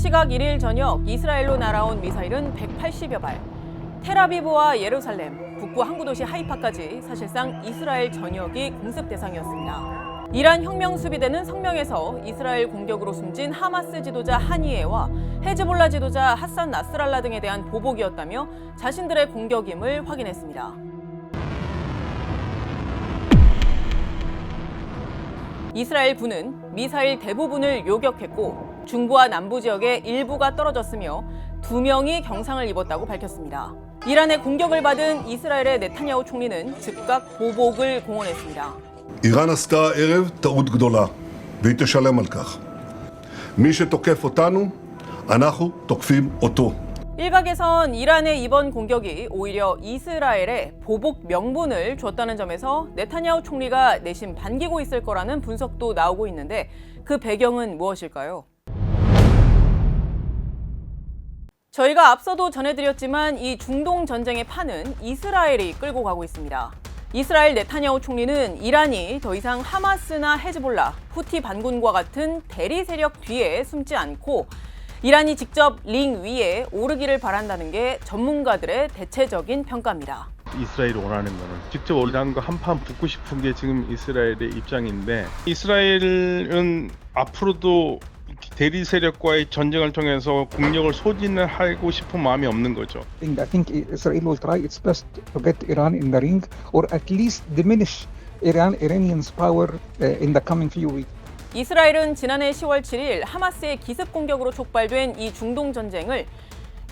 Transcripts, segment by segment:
시각 1일 저녁 이스라엘로 날아온 미사일은 180여 발. 테라비브와 예루살렘, 북부 항구 도시 하이파까지 사실상 이스라엘 전역이 공습 대상이었습니다. 이란 혁명 수비대는 성명에서 이스라엘 공격으로 숨진 하마스 지도자 하니에와 헤즈볼라 지도자 하산 나스랄라 등에 대한 보복이었다며 자신들의 공격임을 확인했습니다. 이스라엘 군은 미사일 대부분을 요격했고 중부와 남부 지역의 일부가 떨어졌으며 두 명이 경상을 입었다고 밝혔습니다. 이란의 공격을 받은 이스라엘의 네타냐후 총리는 즉각 보복을 공언했습니다. איראן עשתה הערב טעות גדולה, והיא תשלם על כך. מי שתוקף אותנו, אנחנו תוקפים אותו. 일각에선 이란의 이번 공격이 오히려 이스라엘에 보복 명분을 줬다는 점에서 네타냐후 총리가 내심 반기고 있을 거라는 분석도 나오고 있는데 그 배경은 무엇일까요? 저희가 앞서도 전해드렸지만 이 중동 전쟁의 판은 이스라엘이 끌고 가고 있습니다. 이스라엘 네타냐후 총리는 이란이 더 이상 하마스나 헤즈볼라, 후티 반군과 같은 대리 세력 뒤에 숨지 않고 이란이 직접 링 위에 오르기를 바란다는 게 전문가들의 대체적인 평가입니다. 이스라엘이 원하는 거는 직접 이란과 한판 붙고 싶은 게 지금 이스라엘의 입장인데 이스라엘은 앞으로도 대리 세력과의 전쟁을 통해서 국력을 소진을 하고 싶은 마음이 없는 거죠. think I think Israel will try its best to get Iran in the ring or at least diminish Iran Iranians' power uh, in the coming few weeks. 이스라엘은 지난해 10월 7일 하마스의 기습 공격으로 촉발된 이 중동 전쟁을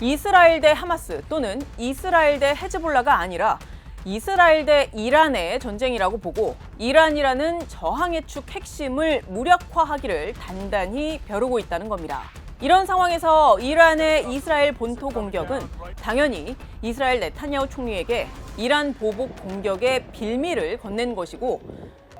이스라엘 대 하마스 또는 이스라엘 대 헤즈볼라가 아니라 이스라엘 대 이란의 전쟁이라고 보고 이란이라는 저항의 축 핵심을 무력화하기를 단단히 벼르고 있다는 겁니다. 이런 상황에서 이란의 이스라엘 본토 공격은 당연히 이스라엘 네타냐후 총리에게 이란 보복 공격의 빌미를 건넨 것이고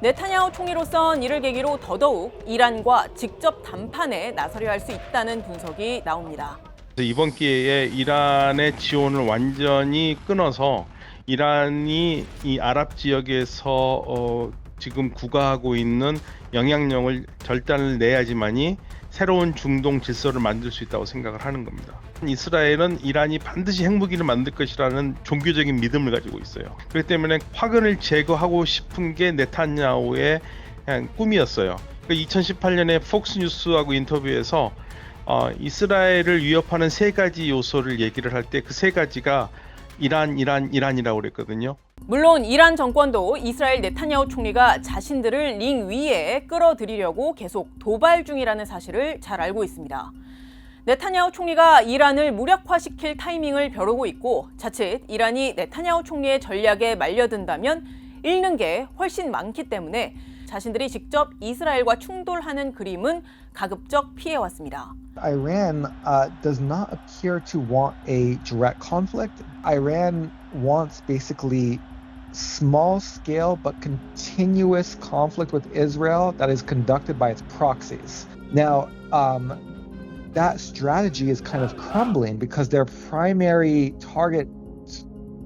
네타냐후 총리로선 이를 계기로 더더욱 이란과 직접 담판에 나서려 할 수 있다는 분석이 나옵니다. 이번 기회에 이란의 지원을 완전히 끊어서 이란이 이 아랍 지역에서 어, 지금 구가하고 있는 영향력을 절단을 내야지만이 새로운 중동 질서를 만들 수 있다고 생각을 하는 겁니다. 이스라엘은 이란이 반드시 핵무기를 만들 것이라는 종교적인 믿음을 가지고 있어요. 그렇기 때문에 화근을 제거하고 싶은 게 네타냐후의 그냥 꿈이었어요. 2018년에 폭스뉴스하고 인터뷰에서 어, 이스라엘을 위협하는 세 가지 요소를 얘기를 할 때 그 세 가지가 이란, 이란, 이란이라고 그랬거든요. 물론 이란 정권도 이스라엘 네타냐후 총리가 자신들을 링 위에 끌어들이려고 계속 도발 중이라는 사실을 잘 알고 있습니다. 네타냐후 총리가 이란을 무력화시킬 타이밍을 벼르고 있고 자칫 이란이 네타냐후 총리의 전략에 말려든다면 잃는 게 훨씬 많기 때문에 자신들이 직접 이스라엘과 충돌하는 그림은 가급적 피해왔습니다. Iran uh, does not appear to want a direct conflict. Iran wants basically small scale but continuous conflict with Israel that is conducted by its proxies. Now, um, that strategy is kind of crumbling because their primary target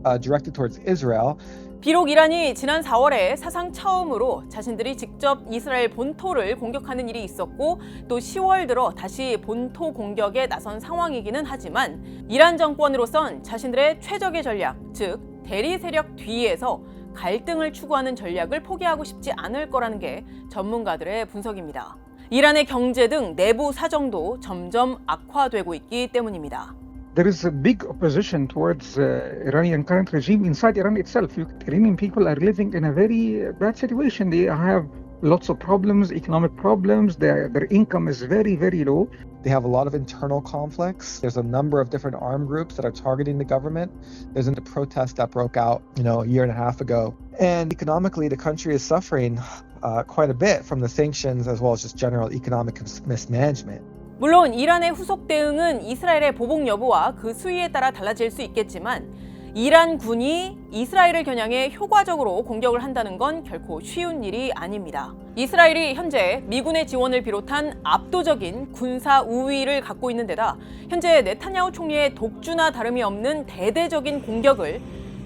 uh, directed towards Israel 비록 이란이 지난 4월에 사상 처음으로 자신들이 직접 이스라엘 본토를 공격하는 일이 있었고 또 10월 들어 다시 본토 공격에 나선 상황이기는 하지만 이란 정권으로선 자신들의 최적의 전략, 즉 대리 세력 뒤에서 갈등을 추구하는 전략을 포기하고 싶지 않을 거라는 게 전문가들의 분석입니다. 이란의 경제 등 내부 사정도 점점 악화되고 있기 때문입니다. There is a big opposition towards uh, Iranian current regime inside Iran itself. You, Iranian people are living in a very uh, bad situation. They have lots of problems, economic problems. Their their income is very very low. They have a lot of internal conflicts. There's a number of different armed groups that are targeting the government. There's a protest that broke out, you know, a year and a half ago. And economically, the country is suffering uh, quite a bit from the sanctions as well as just general economic mismanagement. 물론 이란의 후속 대응은 이스라엘의 보복 여부와 그 수위에 따라 달라질 수 있겠지만 이란 군이 이스라엘을 겨냥해 효과적으로 공격을 한다는 건 결코 쉬운 일이 아닙니다. 이스라엘이 현재 미군의 지원을 비롯한 압도적인 군사 우위를 갖고 있는 데다 현재 네타냐후 총리의 독주나 다름이 없는 대대적인 공격을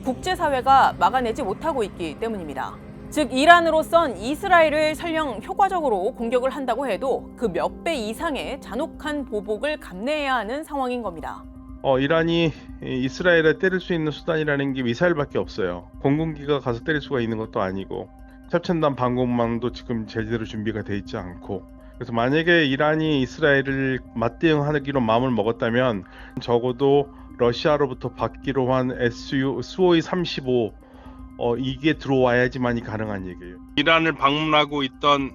국제사회가 막아내지 못하고 있기 때문입니다. 즉 이란으로선 이스라엘을 설령 효과적으로 공격을 한다고 해도 그 몇 배 이상의 잔혹한 보복을 감내해야 하는 상황인 겁니다. 어, 이란이 이 이스라엘에 때릴 수 있는 수단이라는 게 미사일밖에 없어요. 공군기가 가서 때릴 수가 있는 것도 아니고 최첨단 방공망도 지금 제대로 준비가 돼 있지 않고 그래서 만약에 이란이 이스라엘을 맞대응하기로 마음을 먹었다면 적어도 러시아로부터 받기로 한 SU 수호이 35 어, 이게 들어와야지만이 가능한 얘기예요. 이란을 방문하고 있던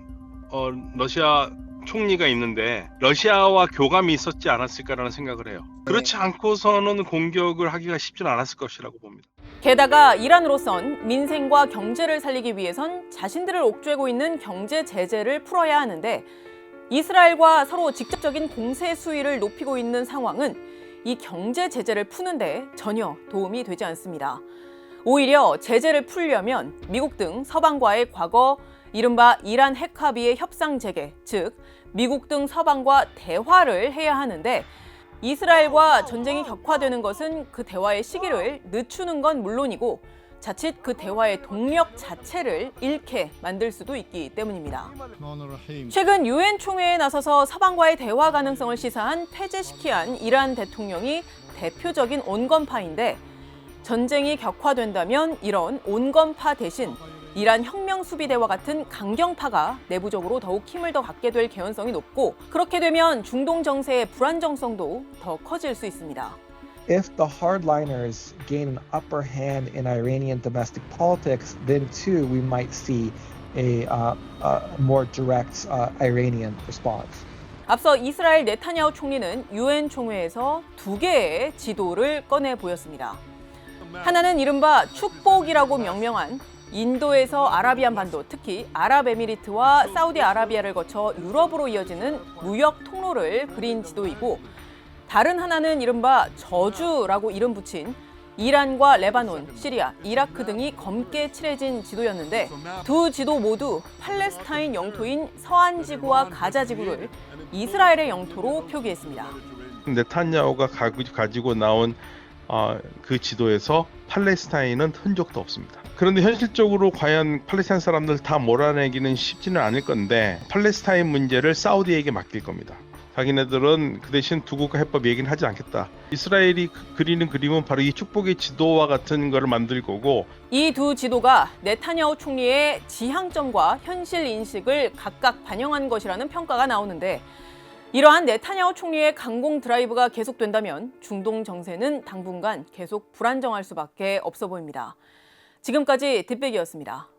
어, 러시아 총리가 있는데 러시아와 교감이 있었지 않았을까라는 생각을 해요. 그렇지 않고서는 공격을 하기가 쉽진 않았을 것이라고 봅니다. 게다가 이란으로선 민생과 경제를 살리기 위해선 자신들을 옥죄고 있는 경제 제재를 풀어야 하는데 이스라엘과 서로 직접적인 공세 수위를 높이고 있는 상황은 이 경제 제재를 푸는데 전혀 도움이 되지 않습니다. 오히려 제재를 풀려면 미국 등 서방과의 과거 이른바 이란 핵 합의의 협상 재개, 즉 미국 등 서방과 대화를 해야 하는데 이스라엘과 전쟁이 격화되는 것은 그 대화의 시기를 늦추는 건 물론이고 자칫 그 대화의 동력 자체를 잃게 만들 수도 있기 때문입니다. 최근 유엔 총회에 나서서 서방과의 대화 가능성을 시사한 페제시키안 이란 대통령이 대표적인 온건파인데 전쟁이 격화된다면 이런 온건파 대신 이란 혁명 수비대와 같은 강경파가 내부적으로 더욱 힘을 더 갖게 될 개연성이 높고 그렇게 되면 중동 정세의 불안정성도 더 커질 수 있습니다. If the hardliners gain an upper hand in Iranian domestic politics, then too we might see a, uh, a more direct uh, Iranian response. 앞서 이스라엘 네타냐후 총리는 유엔 총회에서 두 개의 지도를 꺼내 보였습니다. 하나는 이른바 축복이라고 명명한 인도에서 아라비안 반도, 특히 아랍에미리트와 사우디아라비아를 거쳐 유럽으로 이어지는 무역 통로를 그린 지도이고 다른 하나는 이른바 저주라고 이름 붙인 이란과 레바논, 시리아, 이라크 등이 검게 칠해진 지도였는데 두 지도 모두 팔레스타인 영토인 서한 지구와 가자 지구를 이스라엘의 영토로 표기했습니다. 네탄야후가 가구- 가지고 나온 어, 그 지도에서 팔레스타인은 흔적도 없습니다. 그런데 현실적으로 과연 팔레스타인 사람들 다 몰아내기는 쉽지는 않을 건데 팔레스타인 문제를 사우디에게 맡길 겁니다. 자기네들은 그 대신 두 국가 해법 얘기는 하지 않겠다. 이스라엘이 그- 그리는 그림은 바로 이 축복의 지도와 같은 거를 만들 거고 이 두 지도가 네타냐후 총리의 지향점과 현실 인식을 각각 반영한 것이라는 평가가 나오는데 이러한 네타냐후 총리의 강공 드라이브가 계속된다면 중동 정세는 당분간 계속 불안정할 수밖에 없어 보입니다. 지금까지 뒷백이었습니다.